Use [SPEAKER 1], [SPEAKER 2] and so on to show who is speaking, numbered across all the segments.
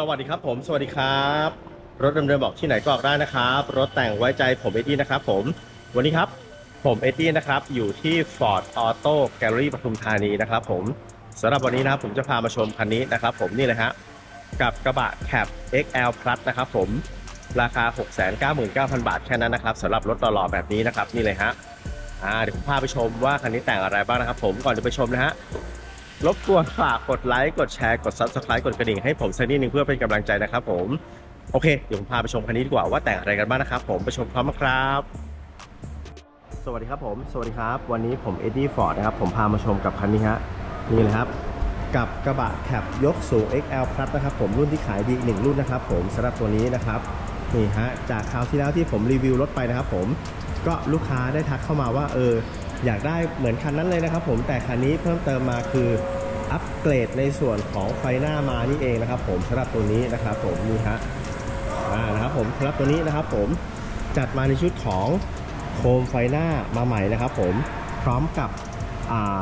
[SPEAKER 1] สวัสดีครับผม สวัสดีครับ รถเดิมๆบอกที่ไหนก็ออกได้นะครับ รถแต่งไว้ใจผมเอตี้นะครับผม วันนี้ครับผมเอตี้นะครับ อยู่ที่ Ford Auto Gallery ปทุมธานีนะครับผมสำหรับวันนี้นะครับผมจะพามาชมคันนี้นะครับผมนี่เลยฮะกับกระบะ Cab XL Plus นะครับผมราคา 699,000 บาทแค่นั้นนะครับสำหรับรถหล่อๆแบบนี้นะครับนี่เลยฮะอ่าเดี๋ยวผมพาไปชมว่าคันนี้แต่งอะไรบ้างนะครับ ผมก่อนจะไปชมนะฮะ รบกวนฝากกดไลค์ กดแชร์ กด Subscribe กดกระดิ่งให้ผมสักนิดนึงเพื่อเป็นกำลังใจนะครับผม โอเค เดี๋ยวผมพาไปชมคันนี้ดีกว่าว่าแต่งอะไรกันบ้างนะครับผมไปชมพร้อมกันครับ สวัสดีครับผม สวัสดีครับ วันนี้ผมเอ็ดดี้ฟอร์ดนะครับ ผมพามาชมกับคันนี้ฮะ นี่เลยครับ กับกระบะแคปยกสูง XL Plus นะครับผมรุ่นที่ขายดีอีกหนึ่งรุ่นนะครับผมสำหรับตัวนี้นะครับนี่ฮะจากคราวที่แล้วที่ผมรีวิวรถไปนะครับผม ก็ลูกค้าได้ทักเข้ามาว่าเอออยากได้เหมือนคันนั้นเลยนะครับผมแต่คันนี้เพิ่มเติมมาคืออัปเกรดในส่วนของไฟหน้ามานี่เองนะครับ ผมสำหรับตัวนี้นะครับผมนี่ฮะอ่านะครับผมสำหรับตัวนี้นะครับผมจัดมาในชุดของโคมไฟหน้ามาใหม่นะครับ ผมพร้อมกับอ่า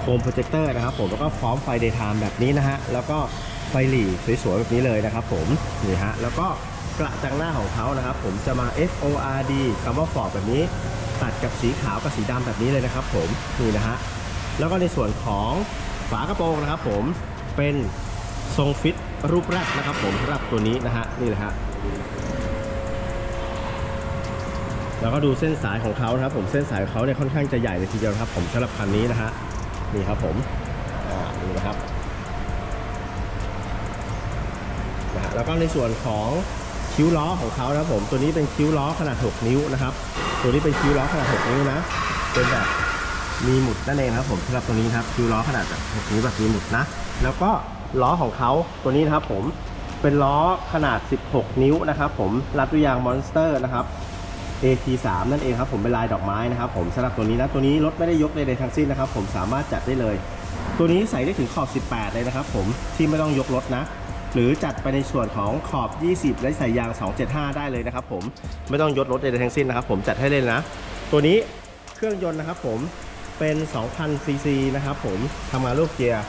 [SPEAKER 1] โคมโปรเจคเตอร์นะครับผมแล้วก็พร้อมไฟเดย์ไทม์แบบนี้นะฮะแล้วก็ไฟหลีสวยๆแบบนี้เลยนะครับ ผมนี่ฮะแล้วก็ กระจังหน้าของเขานะครับ ผมจะมา F O R D คำว่าฟอร์ดแบบนี้ ตัดกับสีขาวกับสีดำแบบนี้เลยนะครับ ผมนี่นะฮะแล้วก็ในส่วนของฝากระโปรงนะครับผมเป็นทรงฟิตรูปแรกนะครับ ผมสำหรับตัวนี้นะฮะนี่เลยฮะแล้วก็ดูเส้นสายของเขานะครับ ผมเส้นสายของเขาเนี่ยค่อนข้างจะใหญ่เลยทีเดียวนะครับ ผมสำหรับคันนี้นะฮะนี่ครับผมอ่านี่นะครับนะฮะแล้วก็ในส่วนของ คิ้วล้อของเขานะผมตัวนี้เป็นคิ้วล้อขนาด 6 นิ้วนะครับ ตัวนี้เป็นคิ้วล้อขนาด 6 นิ้วนะเป็นแบบมีหมุดนั่นเองนะครับผมสำหรับตัวนี้ครับคิ้วล้อขนาดแบบ6นิ้วแบบมีหมุดนะ แล้วก็ล้อของเขาตัวนี้นะครับผมเป็นล้อขนาด 16 นิ้วนะครับผมรัดด้วยยางมอนสเตอร์นะครับ AT3 นั่นเองครับผมเป็นลายดอกไม้นะครับผมสำหรับตัวนี้นะตัวนี้รถไม่ได้ยกใดๆทั้งสิ้นนะครับ ผมสามารถจัดได้เลย ตัวนี้ใส่ได้ถึงขอบ 18 เลยนะครับ ผมที่ไม่ต้องยกรถนะ หรือจัดไปในส่วนของขอบ 20 และใส่ยาง 275 ได้เลยนะครับผมไม่ต้องยกรถใดๆทั้งสิ้นนะครับผมจัดให้เลยนะ ตัวนี้เครื่องยนต์นะครับผมเป็น 2,000 ซีซีนะครับผมทำงานลูกเกียร์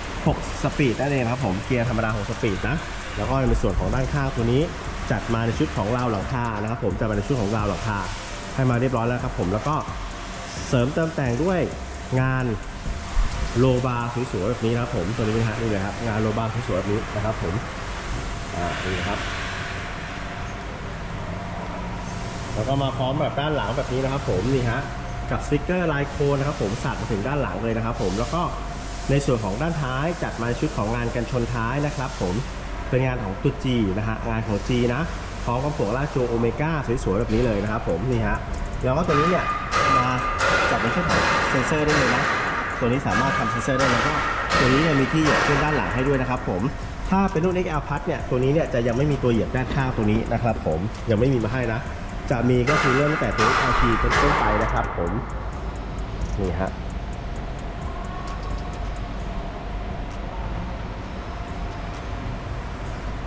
[SPEAKER 1] 6 สปีดนั่นเองครับผมเกียร์ธรรมดา 6 สปีดนะแล้วก็ในส่วนของด้านข้างตัวนี้จัดมาในชุดของราวหลังคานะครับผมจัดมาในชุดของราวหลังคาให้มาเรียบร้อยแล้วครับผมแล้วก็เสริมเติมแต่งด้วยงาน โลบาร์สวยๆแบบนี้นะครับผมตัวนี้นะฮะนี่เลยครับงานโลบาร์สวยๆแบบนี้นะครับผมอ่านี่นะครับ แล้วก็มาพร้อมแบบด้านหลังแบบนี้นะครับ ผมนี่ฮะกับสติกเกอร์ลายโคนนะครับ ผมสัดมาถึงด้านหลังเลยนะครับ ผมแล้วก็ในส่วนของด้านท้ายจัดมาชุดของงานกันชนท้ายนะครับ ผมเป็นงานของตุจีนะฮะงานของ G นะพร้อมกับพวกลากจูโอเมก้าสวยๆแบบนี้เลยนะครับ ผมนี่ฮะแล้วก็ตัวนี้เนี่ยมาจัดในชุดของเซนเซอร์ได้เลยนะ ตัวนี้สามารถทำเซนเซอร์ได้แล้วก็ตัวนี้เนี่ยมีที่เหยียบขึ้นด้านหลังให้ด้วยนะครับผมถ้าเป็นรุ่น XL Plus เนี่ยตัวนี้เนี่ยจะยังไม่มีตัวเหยียบด้านข้างตัวนี้นะครับผมยังไม่มีมาให้นะ จะมีก็คือเริ่มตั้งแต่ตัว LT เป็นต้นไปนะครับผมนี่ฮะ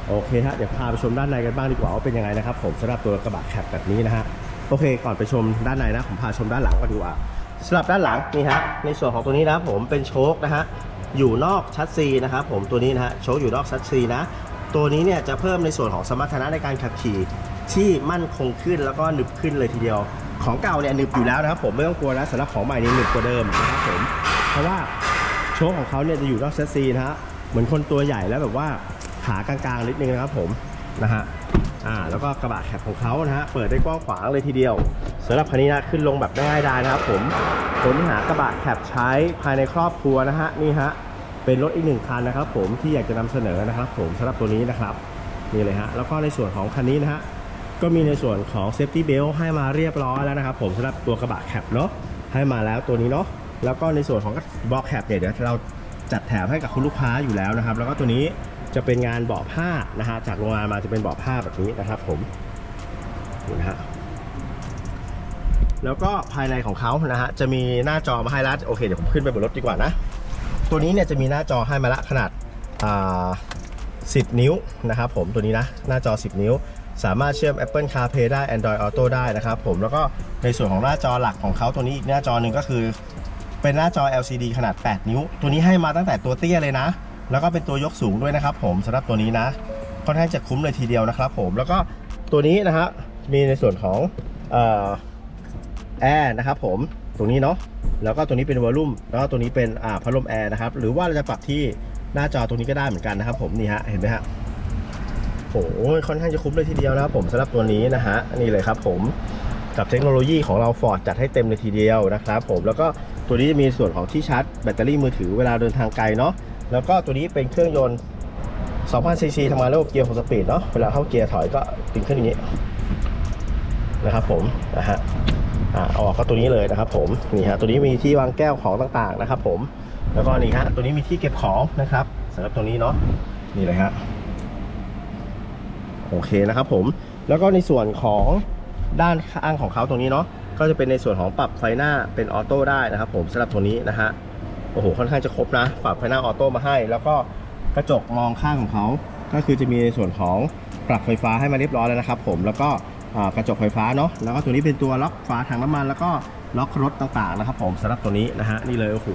[SPEAKER 1] โอเคฮะเดี๋ยวพาไปชมด้านในกันบ้างดีกว่าว่าเป็นยังไงนะครับผมสำหรับตัวกระบะแคปแบบนี้นะฮะโอเค ก่อนไปชมด้านในนะผมพาชมด้านหลังก่อนดีกว่า สำหรับด้านหลังนี่ฮะในส่วนของตัวนี้นะผมเป็นโชคนะฮะอยู่นอกชัดซีนะครับผมตัวนี้นะฮะโชคอยู่นอกชัดซีนะตัวนี้เนี่ยจะเพิ่มในส่วนของสมรรถนะในการขับขี่ที่มั่นคงขึ้นแล้วก็หนึบขึ้นเลยทีเดียว ของเก่าเนี่ยหนึบอยู่แล้วนะครับผมไม่ต้องกลัวนะสำหรับของใหม่นี่หนึบกว่าเดิมนะครับผมเพราะว่าโชคของเขาเนี่ยจะอยู่นอกแชสซีนะฮะเหมือนคนตัวใหญ่แล้วแบบว่าขากลางๆนิดนึงนะครับผมนะฮะ อ่าแล้วก็กระบะแคปของเขานะฮะเปิดได้กว้างขวางเลยทีเดียวสำหรับคันนี้นะขึ้นลงแบบง่ายดายนะครับผมค้นหากระบะแคปใช้ภายในครอบครัวนะฮะนี่ฮะเป็นรถอีกหนึ่งคันนะครับ ผมที่อยากจะนำเสนอนะครับ ผมสำหรับตัวนี้นะครับนี่เลยฮะแล้วก็ในส่วนของคันนี้นะฮะก็มีในส่วนของเซฟตี้เบลให้มาเรียบร้อยแล้วนะครับผมสำหรับตัวกระบะแคปเนาะให้มาแล้วตัวนี้เนาะแล้วก็ในส่วนของบล็อกแคปเนี่ยเดี๋ยวเราจัดแถมให้กับคุณลูกค้าอยู่แล้วนะครับ แล้วก็ตัวนี้ จะเป็นงานเบาะผ้านะฮะจากโรงงานมาจะเป็นเบาะผ้าแบบนี้นะครับ ผมนี่นะฮะแล้วก็ภายในของเขานะฮะจะมีหน้าจอมาให้แล้วโอเคเดี๋ยวผมขึ้นไปบนรถดีกว่านะ ตัวนี้เนี่ยจะมีหน้าจอให้มาละขนาดอ่า10 นิ้วนะครับผมตัวนี้นะหน้าจอ 10 นิ้ว สามารถเชื่อม Apple CarPlay ได้ Android Auto ได้นะครับผมแล้วก็ในส่วนของหน้าจอหลักของเขาตัวนี้อีกหน้าจอหนึ่งก็คือ เป็นหน้าจอ LCD ขนาด 8 นิ้ว ตัวนี้ให้มาตั้งแต่ตัวเตี้ยเลยนะ แล้วก็เป็นตัวยกสูงด้วยนะครับ ผมสำหรับตัวนี้นะค่อนข้างจะคุ้มเลยทีเดียวนะครับ ผมแล้วก็ตัวนี้นะฮะมีในส่วนของแอร์นะครับผมตรงนี้เนาะแล้วก็ตัวนี้เป็นวอลลุ่มแล้วก็ตัวนี้เป็นอ่าพัดลมแอร์นะครับหรือว่าเราจะปรับที่หน้าจอตรงนี้ก็ได้เหมือนกันนะครับ ผมนี่ฮะเห็นไหมฮะโอ้โหค่อนข้างจะคุ้มเลยทีเดียวนะครับผมสำหรับตัวนี้นะฮะนี่เลยครับ ผมกับเทคโนโลยีของเรา Ford จัดให้เต็มเลยทีเดียวนะครับ ผมแล้วก็ตัวนี้จะมีส่วนของที่ชาร์จแบตเตอรี่มือถือเวลาเดินทางไกลเนาะ แล้วก็ตัวนี้เป็นเครื่องยนต์2,000ซีซีทำงานระบบเกียร์6สปีดเนาะเวลาเข้าเกียร์ถอยก็ดึงขึ้นอย่างนี้นะครับผมนะฮะอ่าอออกก็ตัวนี้เลยนะครับผมนี่ฮะตัวนี้มีที่วางแก้วของต่างๆนะครับ ผมแล้วก็นี่ฮะตัวนี้มีที่เก็บของนะครับสำหรับตัวนี้เนาะนี่เลยฮะโอเคนะครับผมแล้วก็ในส่วนของด้านข้างของเขาตรงนี้เนาะก็จะเป็นในส่วนของปรับไฟหน้าเป็นออโต้ได้นะครับ ผมสำหรับตัวนี้นะฮะ โอ้โหค่อนข้างจะครบนะปรับไฟหน้าออโต้มาให้ แล้วก็กระจกมองข้างของเขาก็คือจะมีในส่วนของปรับไฟฟ้าให้มาเรียบร้อยแล้วนะครับ ผมแล้วก็กระจกไฟฟ้าเนาะแล้วก็ตัวนี้เป็นตัวล็อกฝาถังน้ำมันแล้วก็ล็อกรถต่างๆนะครับผมสำหรับตัวนี้นะฮะนี่เลยโอ้โห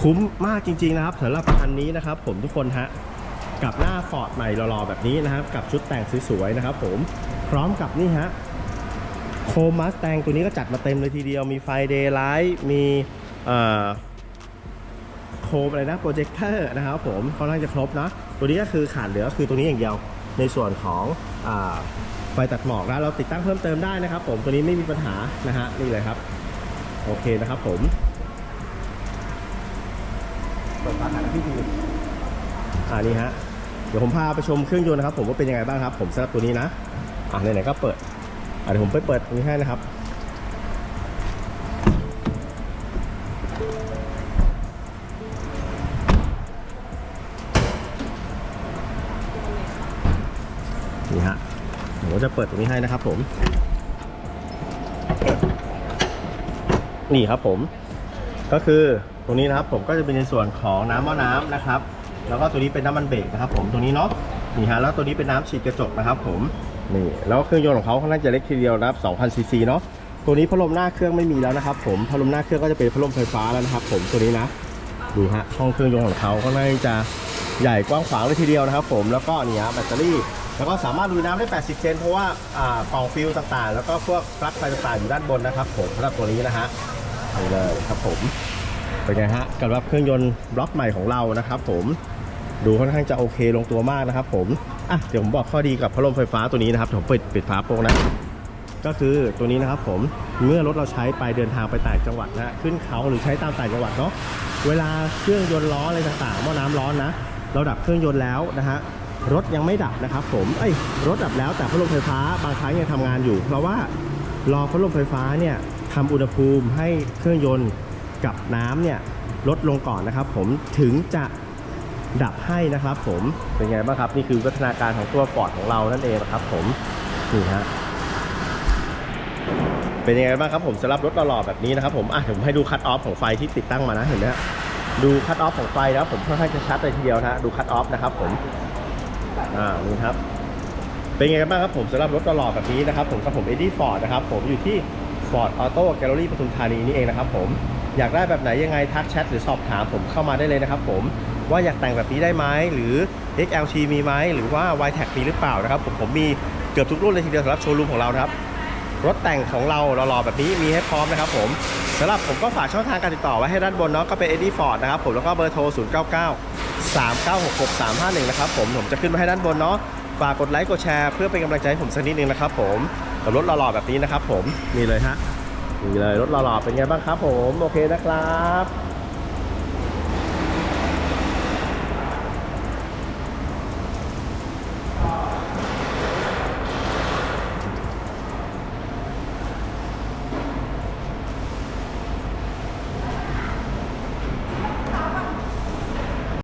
[SPEAKER 1] คุ้มมากจริงๆนะครับสำหรับคันนี้นะครับ ผมทุกคนฮะกับหน้าฟอร์ดใหม่หล่อๆแบบนี้นะครับกับชุดแต่งสวยๆนะครับ ผมพร้อมกับนี่ฮะโคมัสแตงตัวนี้ก็จัดมาเต็มเลยทีเดียวมีไฟเดย์ไลท์มีเอ่อ คมอะไรนะโปรเจคเตอร์นะครับผมค่อนข้างจะครบนะตัวนี้ก็คือขาดเหลือคือตัวนี้อย่างเดียวในส่วนของอไฟตัดหมอกแล้วเราติดตั้งเพิ่มเติมได้นะครับ ผมตัวนี้ไม่มีปัญหานะฮะนี่เลยครับ โอเคนะครับผมเปิดฝาถังพี่ดูอ่านี่ฮะเดี๋ยวผมพาไปชมเครื่องยนต์นะครับ ผมว่าเป็นยังไงบ้างครับ ผมสำหรับตัวนี้นะอ่าไหนๆก็เปิดอ่าเดี๋ยวผมไปเปิดตรงนี้ให้นะครับ จะเปิดตรงนี้ให้นะครับผม นี่ครับผม ก็คือตรงนี้นะครับผมก็จะเป็นในส่วนของน้ำหม้อน้ำนะครับ แล้วก็ตัวนี้เป็นน้ำมันเบรกนะครับ ผมตรงนี้เนาะนี่ฮะแล้วตัวนี้เป็นน้ำฉีดกระจกนะครับ ผมนี่แล้วเครื่องยนต์ของเขาค่อนข้างจะเล็กทีเดียวนะครับ2,000ซีซีเนาะตัวนี้พัดลมหน้าเครื่องไม่มีแล้วนะครับ ผมพัดลมหน้าเครื่องก็จะเป็นพัดลมไฟฟ้าแล้วนะครับ ผมตัวนี้นะดูฮะห้องเครื่องยนต์ของเขาก็น่าจะใหญ่กว้างขวางเลยทีเดียวนะครับ ผมแล้วก็นี่ฮะแบตเตอรี่ แล้วก็สามารถลุยน้ำได้ 80 เซนเพราะว่าอ่ากล่องฟิลต่างๆ แล้วก็พวกปลั๊กไฟต่างๆอยู่ด้านบนนะครับผมสำหรับตัวนี้นะฮะนี่เลยครับผมเป็นไงฮะกับรับเครื่องยนต์บล็อกใหม่ของเรานะครับ ผมดูค่อนข้างจะโอเคลงตัวมากนะครับ ผมอะเดี๋ยวผมบอกข้อดีกับพัดลมไฟฟ้าตัวนี้นะครับผมเปิดปิดฝาโปร่งนะก็คือตัวนี้นะครับผมเมื่อรถเราใช้ไปเดินทางไปต่างจังหวัดนะฮะขึ้นเขาหรือใช้ตามต่างจังหวัดเนาะเวลาเครื่องยนต์ล้ออะไรต่างๆหม้อน้ำร้อนนะเราดับเครื่องยนต์แล้วนะฮะ รถยังไม่ดับนะครับผมเอ้ยรถดับแล้วแต่พัดลมไฟฟ้าบางครั้งยังทำงานอยู่ เพราะว่ารอพัดลมไฟฟ้าเนี่ยทำอุณหภูมิให้เครื่องยนต์กับน้ำเนี่ยลดลงก่อนนะครับ ผมถึงจะดับให้นะครับ ผมเป็นไงบ้างครับนี่คือวัฒนาการของตัวปอดของเรานั่นเองนะครับ ผมนี่ฮะเป็นยังไงบ้างครับผมสำหรับรถหล่อแบบนี้นะครับผมอะเดี๋ยวผมให้ดูคัตออฟของไฟที่ติดตั้งมานะเห็นไหมฮะดูคัตออฟของไฟนะครับผมค่อนข้างจะชัดเลยทีเดียวนะฮะดูคัตออฟนะครับผม อ่านี่ครับ เป็นยังไงบ้างครับผมสำหรับรถหล่อๆแบบนี้นะครับ ผมกับผมเอ็ดดี้ฟอร์ดนะครับ ผมอยู่ที่ Ford Auto Gallery ปทุมธานีนี่เองนะครับ ผมอยากได้แบบไหนยังไงทักแชทหรือสอบถามผมเข้ามาได้เลยนะครับ ผมว่าอยากแต่งแบบนี้ได้ไหมหรือ XLT มีไหมหรือว่า y t a g มีหรือเปล่านะครับ ผมผมมีเกือบทุกรุ่นเลยทีเดียวสำหรับโชว์รูมของเรานะครับรถแต่งของเราหล่อๆแบบนี้มีให้พร้อมนะครับ ผมสำหรับผมก็ฝากช่องทางการติดต่อไว้ให้ด้านบนเนาะก็เป็น Eddie Ford นะครับผมแล้วก็เบอร์โทร 099 9 9 3 9 6 6 3 5 1 นะครับผมผมจะขึ้นมาให้ด้านบนเนาะฝากกดไลค์กดแชร์เพื่อเป็นกำลังใจให้ผมสักนิดนึงนะครับผมกับรถหล่อๆแบบนี้นะครับผมนี่เลยฮะนี่เลยรถหล่อๆเป็นไงบ้างครับผมโอเคนะครับ